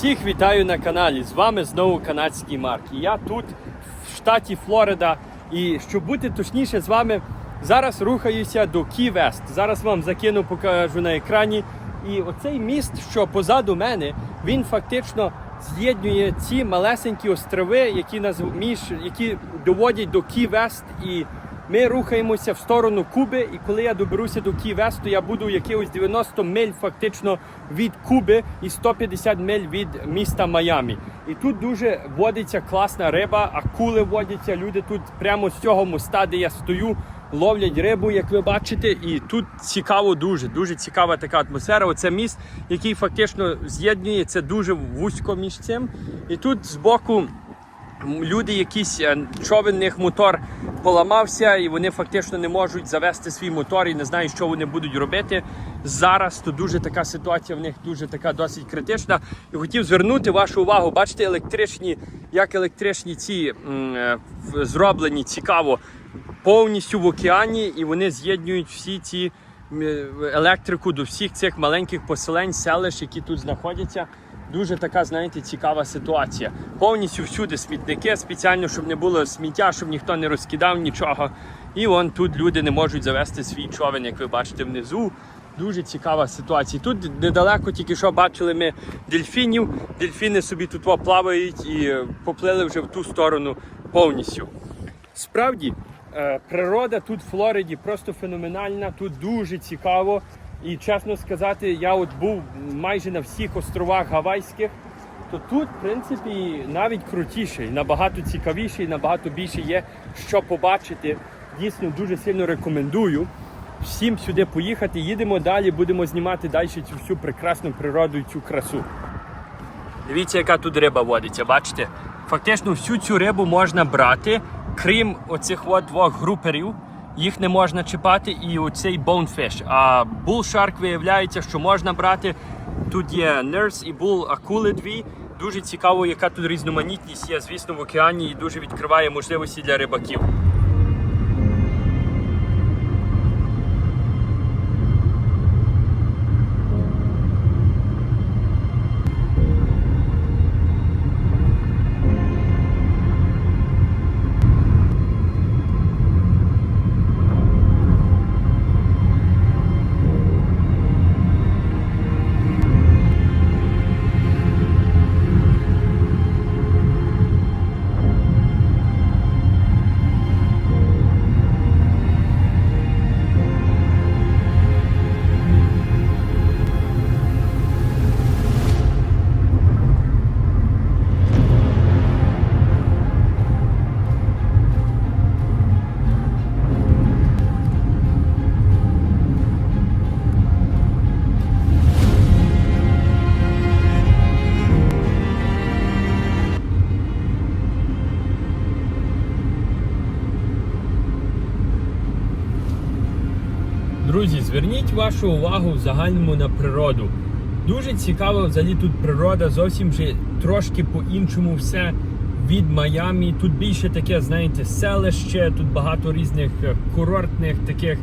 Всіх вітаю на каналі. З вами знову канадський Марк. І я тут, в штаті Флорида. І щоб бути точніше з вами, зараз рухаюся до Кі Вест. Зараз вам закину, покажу на екрані. І оцей міст, що позаду мене, він фактично з'єднує ці малесенькі острови, які назв... між які доводять до Кі Вест. І ми рухаємося в сторону Куби, і коли я доберуся до Кі-Весту, я буду якихось 90 миль фактично від Куби і 150 миль від міста Майамі. І тут дуже водиться класна риба, акули водяться. Люди тут прямо з цього моста, де я стою, ловлять рибу, як ви бачите. І тут цікаво дуже, дуже цікава така атмосфера. Оце міст, який фактично з'єднує це дуже вузько між цим. І тут збоку. Люди, якісь е, човен, них мотор поламався, і вони фактично не можуть завести свій мотор і не знають, що вони будуть робити. Зараз то дуже така ситуація в них дуже така досить критична. І хотів звернути вашу увагу. Бачите, електричні, як електричні ці м, е, зроблені цікаво повністю в океані, і вони з'єднують всі ці е, електрику до всіх цих маленьких поселень, селищ, які тут знаходяться. Дуже така, знаєте, цікава ситуація. Повністю всюди смітники, спеціально, щоб не було сміття, щоб ніхто не розкидав нічого. І вон тут люди не можуть завести свій човен, як ви бачите внизу. Дуже цікава ситуація. Тут недалеко тільки що бачили ми дельфінів. Дельфіни собі тут плавають і поплили вже в ту сторону повністю. Справді, е, природа тут в Флориді просто феноменальна, тут дуже цікаво. І чесно сказати, я от був майже на всіх островах Гавайських, то тут, в принципі, навіть крутіше, набагато цікавіше, і набагато більше є що побачити. Дійсно, дуже сильно рекомендую всім сюди поїхати. Їдемо далі, будемо знімати далі цю всю прекрасну природу і цю красу. Дивіться, яка тут риба водиться, бачите? Фактично всю цю рибу можна брати, крім оцих от двох груперів. Їх не можна чіпати, і оцей bonefish. А bull shark виявляється, що можна брати. Тут є nurse і bull акули дві. Дуже цікаво, яка тут різноманітність є, звісно, в океані і дуже відкриває можливості для рибаків. Друзі, зверніть вашу увагу в загальному на природу. Дуже цікава взагалі тут природа, зовсім вже трошки по-іншому все від Майамі. Тут більше таке, знаєте, селище, тут багато різних е, курортних таких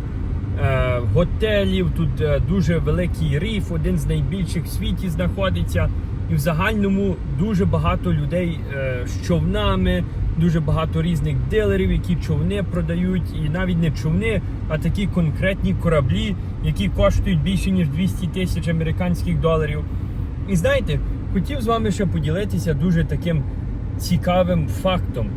е, готелів. Тут е, дуже великий ріф, один з найбільших в світі знаходиться. І в загальному дуже багато людей е, з човнами, дуже багато різних дилерів, які човни продають, і навіть не човни, а такі конкретні кораблі, які коштують більше ніж 200 тисяч американських доларів. І знаєте, хотів з вами ще поділитися дуже таким цікавим фактом.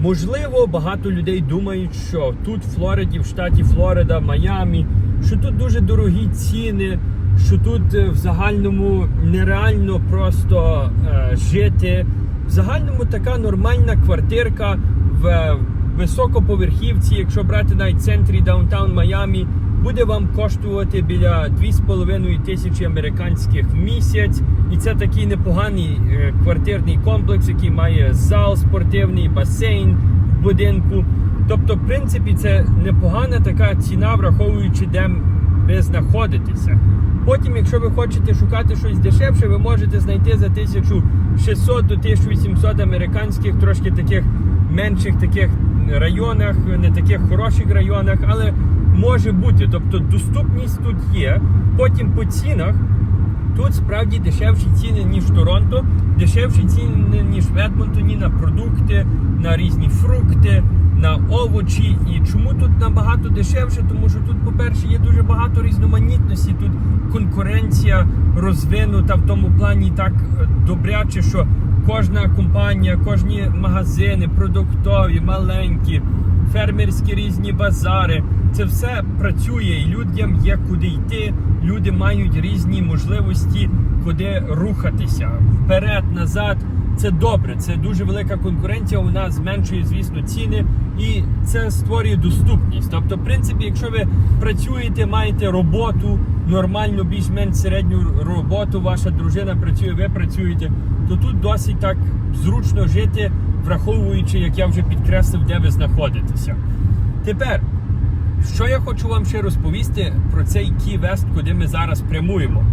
Можливо, багато людей думають, що тут в Флориді, в штаті Флорида, Майамі, що тут дуже дорогі ціни, що тут е, в загальному нереально просто е, жити. В загальному така нормальна квартирка в е, високоповерхівці, якщо брати навіть центрі даунтаун Майамі, буде вам коштувати біля 2,5 тисячі американських в місяць. І це такий непоганий е, квартирний комплекс, який має зал спортивний, басейн в будинку. Тобто, в принципі, це непогана така ціна, враховуючи, де ви знаходитеся. Потім, якщо ви хочете шукати щось дешевше, ви можете знайти за 1600 до 1800 американських, трошки таких менших таких районах, не таких хороших районах, але може бути. Тобто доступність тут є. Потім по цінах тут справді дешевші ціни, ніж Торонто, дешевші ціни, ніж в Едмонтоні на продукти, на різні фрукти, на овочі. І чому тут набагато дешевше? Тому що тут, по-перше, є дуже багато різноманітності. Тут конкуренція розвинута в тому плані так е, добряче, що кожна компанія, кожні магазини, продуктові, маленькі, фермерські різні базари. Це все працює, і людям є куди йти. Люди мають різні можливості, куди рухатися вперед, назад. Це добре, це дуже велика конкуренція. Нас зменшує, звісно, ціни, і це створює доступність. Тобто, в принципі, якщо ви працюєте, маєте роботу, нормальну, більш-менш середню роботу, ваша дружина працює, ви працюєте, то тут досить так зручно жити, враховуючи, як я вже підкреслив, де ви знаходитеся. Тепер. Що я хочу вам ще розповісти про цей West, куди ми зараз прямуємо.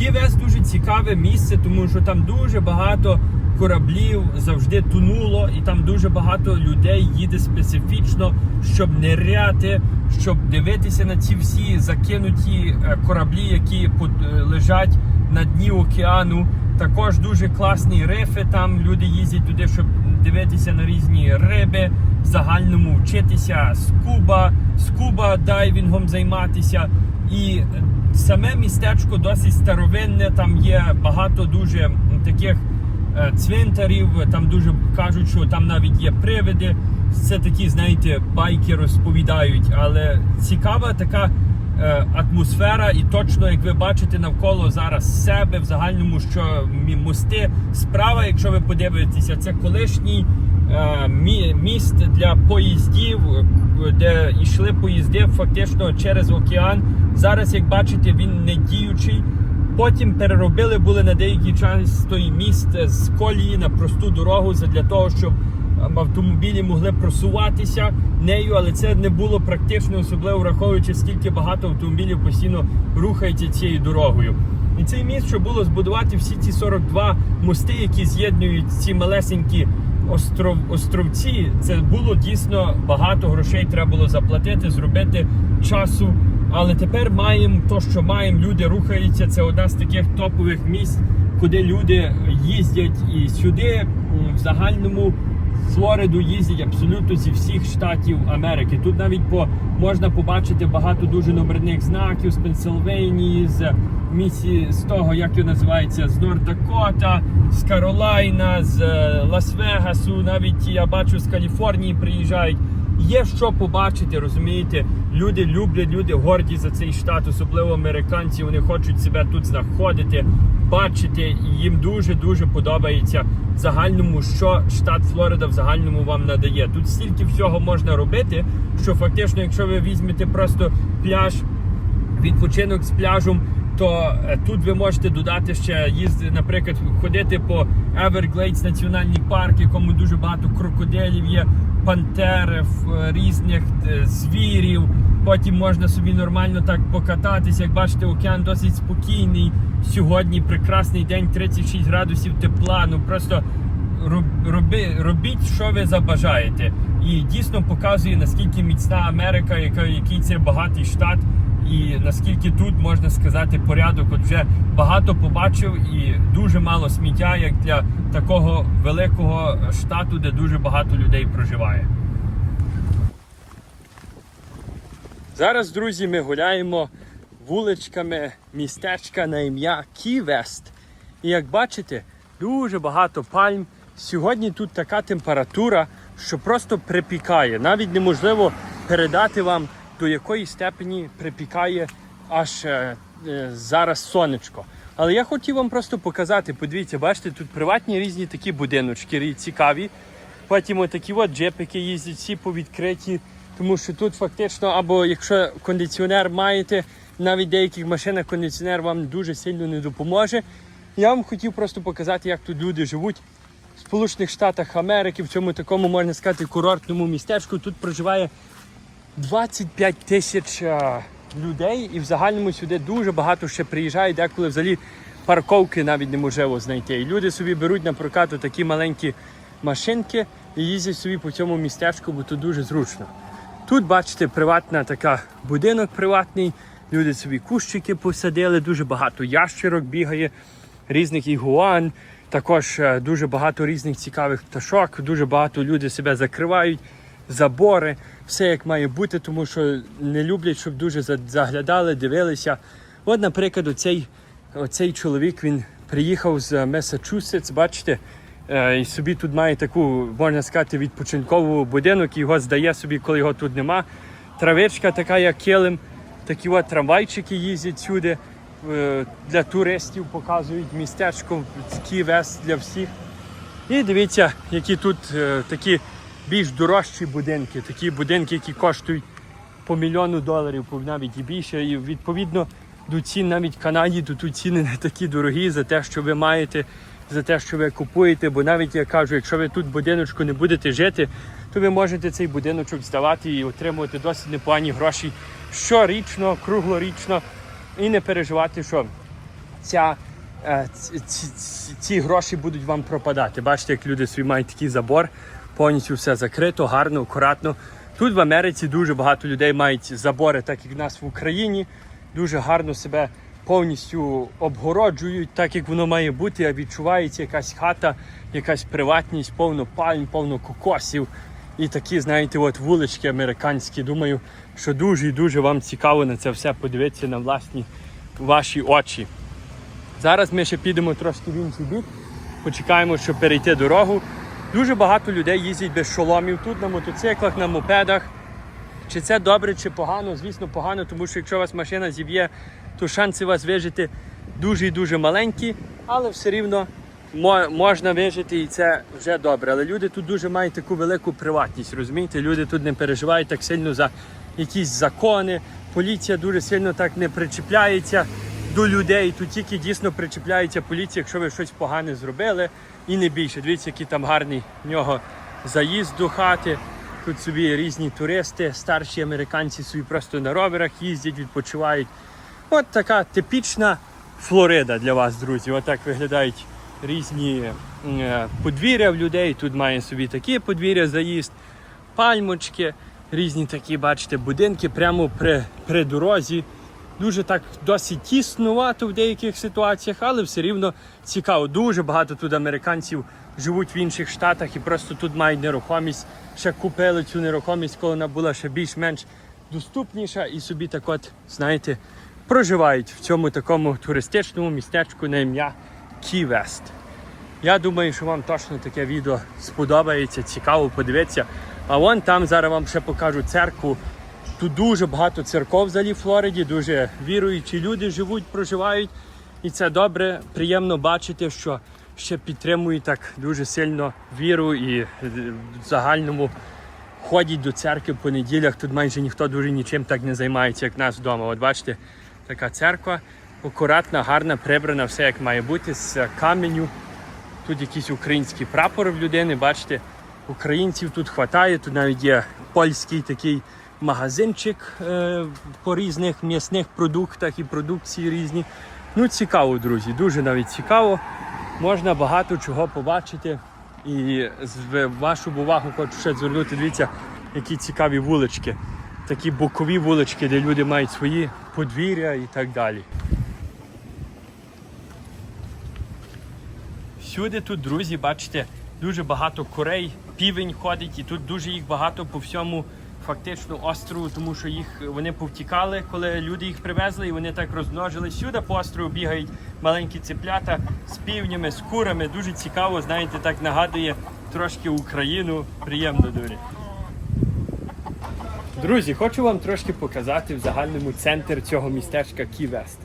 West дуже цікаве місце, тому що там дуже багато кораблів завжди тунуло, і там дуже багато людей їде специфічно, щоб ниряти, щоб дивитися на ці всі закинуті е, кораблі, які е, лежать на дні океану. Також дуже класні рифи. Там люди їздять туди, щоб дивитися на різні риби, в загальному вчитися скуба, скуба дайвінгом займатися. І саме містечко досить старовинне. Там є багато дуже таких цвинтарів. Там дуже кажуть, що там навіть є привиди. Це такі, знаєте, байки розповідають, але цікава така е, атмосфера, і точно, як ви бачите навколо зараз себе в загальному, що мости справа, якщо ви подивитеся, це колишній е, мі- міст для поїздів, е, де йшли поїзди фактично через океан. Зараз, як бачите, він не діючий. Потім переробили були на деякий час той міст з колії на просту дорогу для того, щоб автомобілі могли просуватися нею, але це не було практично, особливо враховуючи, скільки багато автомобілів постійно рухається цією дорогою. І цей міст, щоб було збудувати всі ці 42 мости, які з'єднують ці малесенькі остров, островці, це було дійсно багато грошей. Треба було заплатити, зробити часу. Але тепер маємо то, що маємо. Люди рухаються. Це одна з таких топових місць, куди люди їздять і сюди в загальному. Флориду їздять абсолютно зі всіх штатів Америки. Тут навіть по можна побачити багато дуже номерних знаків з Пенсильванії, з місії з того, як його називається, з Норд-Дакота, з Каролайна, з е, Лас-Вегасу. Навіть я бачу з Каліфорнії приїжджають. Є що побачити, розумієте? Люди люблять, люди горді за цей штат, особливо американці. Вони хочуть себе тут знаходити, бачити, їм дуже дуже подобається в загальному, що штат Флорида в загальному вам надає. Тут стільки всього можна робити, що фактично, якщо ви візьмете просто пляж, відпочинок з пляжем. То е, тут ви можете додати ще їздити, наприклад, ходити по Everglades національний парк, якому дуже багато крокодилів є, пантер, е, різних е, звірів. Потім можна собі нормально так покататися. Як бачите, океан досить спокійний. Сьогодні прекрасний день, 36 градусів тепла. Ну просто роби, робіть, що ви забажаєте. І дійсно показує наскільки міцна Америка, яка який це багатий штат. І наскільки тут можна сказати порядок, от вже багато побачив і дуже мало сміття, як для такого великого штату, де дуже багато людей проживає. Зараз, друзі, ми гуляємо вуличками містечка на ім'я Ківест. І як бачите, дуже багато пальм. Сьогодні тут така температура, що просто припікає. Навіть неможливо передати вам, до якої степені припікає аж е, е, зараз сонечко. Але я хотів вам просто показати, подивіться, бачите, тут приватні різні такі будиночки цікаві. Потім отакі от джепики їздять всі повідкриті, тому що тут фактично, або якщо кондиціонер маєте, навіть деяких машинах кондиціонер вам дуже сильно не допоможе. Я вам хотів просто показати, як тут люди живуть в Сполучених Штатах Америки, в цьому такому, можна сказати, курортному містечку. Тут проживає 25 тисяч е, людей, і в загальному сюди дуже багато ще приїжджає, деколи взагалі парковки навіть неможливо знайти. І люди собі беруть на прокат такі маленькі машинки і їздять собі по цьому містечку, бо тут дуже зручно. Тут, бачите, приватна така будинок приватний, Люди собі кущики посадили, дуже багато ящерок бігає, різних ігуан. Також е, дуже багато різних цікавих пташок, дуже багато люди себе закривають, забори, все як має бути, тому що не люблять, щоб дуже заглядали, дивилися. От, наприклад, оцей, оцей чоловік він приїхав з Месачусетс, бачите, е, і собі тут має таку, можна сказати, відпочинкову будинок, його здає собі, коли його тут нема. Травичка така, як килим, такі от трамвайчики їздять сюди. е, Для туристів показують містечко, Київест для всіх. І дивіться, які тут е, такі більш дорожчі будинки, такі будинки, які коштують по мільйону доларів, навіть і більше. І відповідно до цін навіть в Канаді, то тут ціни не такі дорогі за те, що ви маєте, за те, що ви купуєте. Бо навіть я кажу, якщо ви тут будиночку не будете жити, то ви можете цей будиночок здавати і отримувати досить непогані гроші щорічно, круглорічно, і не переживати, що ця, е, ці, ці, ці- гроші будуть вам пропадати. Бачите, як люди собі мають такий забор, повністю все закрито, гарно, акуратно. Тут в Америці дуже багато людей мають забори, так як в нас в Україні. Дуже гарно себе повністю обгороджують, так як воно має бути, а відчувається якась хата, якась приватність, повно пальм, повно кокосів. І такі, знаєте, от вулички американські. Думаю, що дуже і дуже вам цікаво на це все подивитися на власні ваші очі. Зараз ми ще підемо трошки в інший бік, почекаємо, щоб перейти дорогу. Дуже багато людей їздять без шоломів тут на мотоциклах, на мопедах. Чи це добре, чи погано? Звісно, погано, тому що якщо у вас машина зіб'є, то шанси вас вижити дуже і дуже маленькі, але все рівно можна вижити і це вже добре. Але люди тут дуже мають таку велику приватність, розумієте? Люди тут не переживають так сильно за якісь закони. Поліція дуже сильно так не причіпляється до людей. Тут тільки дійсно причіпляється поліція, якщо ви щось погане зробили, і не більше. Дивіться, який там гарний в нього заїзд до хати. Тут собі різні туристи, старші американці собі просто на роверах їздять, відпочивають. От така типічна Флорида для вас, друзі. Отак виглядають різні е, подвір'я в людей. Тут має собі такі подвір'я, заїзд, пальмочки, різні такі, бачите, будинки прямо при, при дорозі. Дуже так досить тіснувато в деяких ситуаціях, але все рівно цікаво. Дуже багато тут американців живуть в інших штатах і просто тут мають нерухомість. Ще купили цю нерухомість, коли вона була ще більш-менш доступніша, і собі так от, знаєте, проживають в цьому такому туристичному містечку на ім'я Кій-Вест. Я думаю, що вам точно таке відео сподобається, цікаво подивитися. А вон там зараз вам ще покажу церкву. Тут дуже багато церков взагалі в Флориді, дуже віруючі люди живуть, проживають. І це добре, приємно бачити, що ще підтримують так дуже сильно віру і е, в загальному ходять до церкви по неділях. Тут майже ніхто дуже нічим так не займається, як нас вдома. От бачите, така церква акуратна, гарна, прибрана, все як має бути з каменю. Тут якийсь український прапор в людини, бачите, українців тут хватає. Тут навіть є польський такий магазинчик е, по різних м'ясних продуктах і продукції різні. Ну, цікаво, друзі, дуже навіть цікаво. Можна багато чого побачити. І вашу увагу хочу ще звернути, дивіться, які цікаві вулички. Такі бокові вулички, де люди мають свої подвір'я і так далі. Всюди тут, друзі, бачите, дуже багато курей, півень ходить, і тут дуже їх багато по всьому фактично острову, тому що їх вони повтікали, коли люди їх привезли, і вони так розмножились. Сюди по острову бігають маленькі циплята з півнями, з курами. Дуже цікаво, знаєте, так нагадує трошки Україну. Приємно дуже. Друзі, хочу вам трошки показати в загальному центр цього містечка Ківест.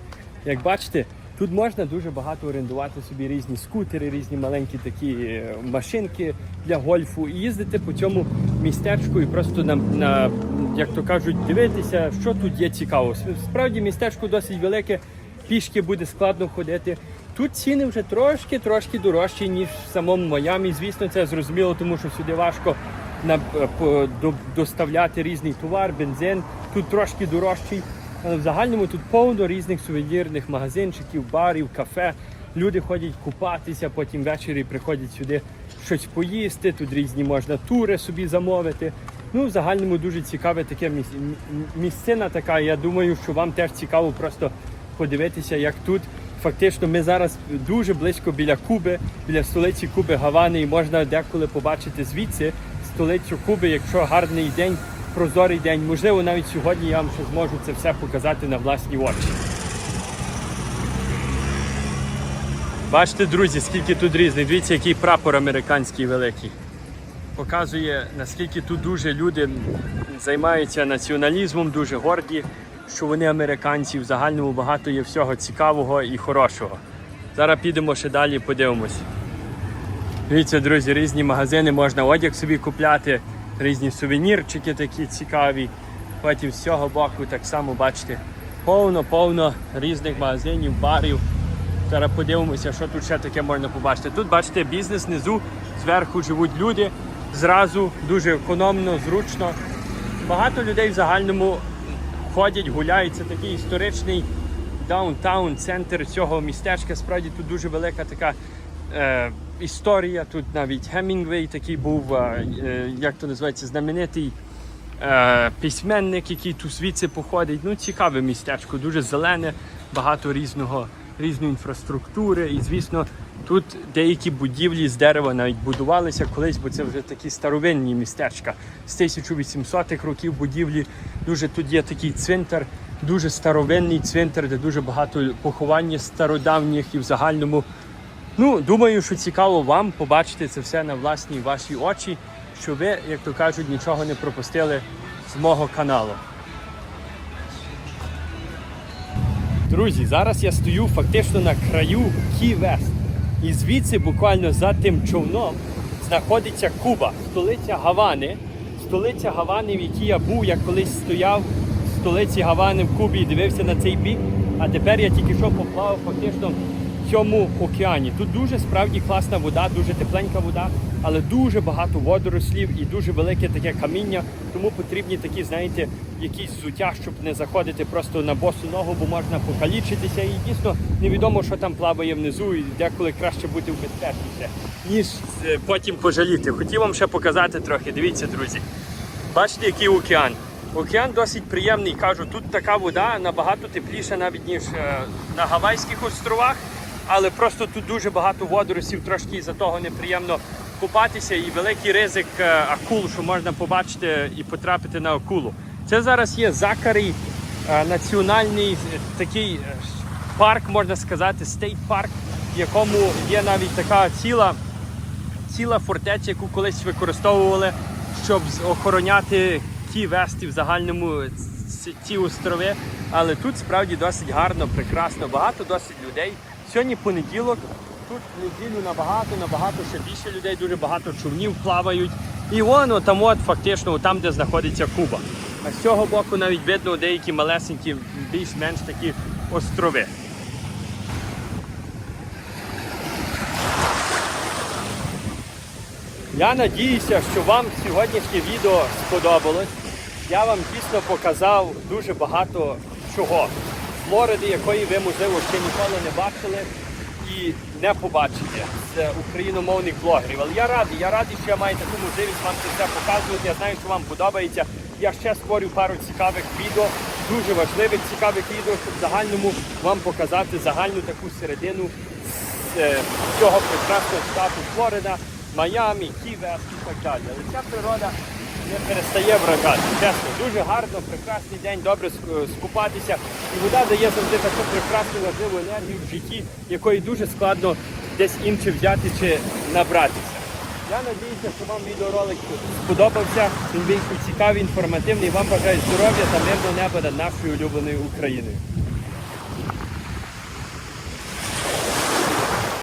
Як бачите, тут можна дуже багато орендувати собі різні скутери, різні маленькі такі е, машинки для гольфу і їздити по цьому містечку і просто на, на як то кажуть, дивитися, що тут є цікаво. Справді містечко досить велике, пішки буде складно ходити. Тут ціни вже трошки трошки дорожчі, ніж в самому Майамі. Звісно, це зрозуміло, тому що сюди важко на, по, до, доставляти різний товар, бензин. Тут трошки дорожчий. Але в загальному тут повно різних сувенірних магазинчиків, барів, кафе. Люди ходять купатися, потім ввечері приходять сюди щось поїсти. Тут різні можна тури собі замовити. Ну, в загальному дуже цікаве таке міс... місцина така. Я думаю, що вам теж цікаво просто подивитися, як тут. Фактично, ми зараз дуже близько біля Куби, біля столиці Куби Гавани, і можна деколи побачити звідси столицю Куби, якщо гарний день, прозорий день. Можливо, навіть сьогодні я вам ще зможу це все показати на власні очі. Бачите, друзі, скільки тут різних. Дивіться, який прапор американський великий. Показує, наскільки тут дуже люди займаються націоналізмом, дуже горді, що вони американці. В загальному багато є всього цікавого і хорошого. Зараз підемо ще далі, подивимось. Дивіться, друзі, різні магазини, можна одяг собі купляти, різні сувенірчики такі цікаві. Потім з цього боку так само бачите, повно-повно різних магазинів, барів. Зараз подивимося, що тут ще таке можна побачити. Тут бачите бізнес внизу, зверху живуть люди, зразу дуже економно, зручно. Багато людей в загальному ходять, гуляють. Це такий історичний даунтаун, центр цього містечка. Справді тут дуже велика така е, історія. Тут навіть Гемінгвей такий був, е, як то називається, знаменитий е, письменник, який тут звідси походить. Ну, цікаве містечко, дуже зелене, багато різного, різної інфраструктури. І, звісно, тут деякі будівлі з дерева навіть будувалися колись, бо це вже такі старовинні містечка. З 1800-х років будівлі. Дуже тут є такий цвинтар, дуже старовинний цвинтар, де дуже багато поховань стародавніх і в загальному. Ну, думаю, що цікаво вам побачити це все на власні ваші очі, що ви, як то кажуть, нічого не пропустили з мого каналу. Друзі, зараз я стою фактично на краю Кі-Вест. І звідси, буквально за тим човном, знаходиться Куба, столиця Гавани. Столиця Гавани, в якій я був, я колись стояв в столиці Гавани в Кубі і дивився на цей бік. А тепер я тільки що поплавав фактично цьому океані. Тут дуже справді класна вода, дуже тепленька вода, але дуже багато водорослів і дуже велике таке каміння. Тому потрібні такі, знаєте, якісь взуття, щоб не заходити просто на босу ногу, бо можна покалічитися. І дійсно невідомо, що там плаває внизу, і деколи краще бути в безпечніше, ніж е, потім пожаліти. Хотів вам ще показати трохи. Дивіться, друзі. Бачите, який океан. Океан досить приємний. Кажу, тут така вода набагато тепліша навіть ніж е, на Гавайських островах, але просто тут дуже багато водоросів, трошки із-за того неприємно купатися і великий ризик е, акул, що можна побачити і потрапити на акулу. Це зараз є Закарий е, національний е, такий парк, можна сказати, стейт парк, в якому є навіть така ціла ціла фортеця, яку колись використовували, щоб охороняти ті вести в загальному ці острови. Але тут справді досить гарно, прекрасно, багато досить людей. Сьогодні понеділок. Тут в неділю набагато, набагато ще більше людей, дуже багато човнів плавають. І воно там, от фактично, там, де знаходиться Куба. А з цього боку навіть видно деякі малесенькі, більш-менш такі острови. Я надіюся, що вам сьогоднішнє відео сподобалось. Я вам дійсно показав дуже багато чого. Флориди, якої ви, можливо, ще ніколи не бачили і не побачите з україномовних блогерів. Але я радий, я радий, що я маю таку можливість вам це все показувати. Я знаю, що вам подобається. Я ще створю пару цікавих відео, дуже важливих цікавих відео, щоб в загальному вам показати загальну таку середину е, цього прекрасного штату Флорида, Майамі, Ківест і так далі. Але ця природа не перестає вражати. Чесно, дуже гарно, прекрасний день, добре скупатися. І вода дає завжди таку прекрасну важливу енергію в житті, якої дуже складно десь інше взяти чи набратися. Я надіюся, що вам відеоролик сподобався. Він вийшов цікавий, інформативний. Вам бажаю здоров'я та мирного неба над нашою улюбленою Україною.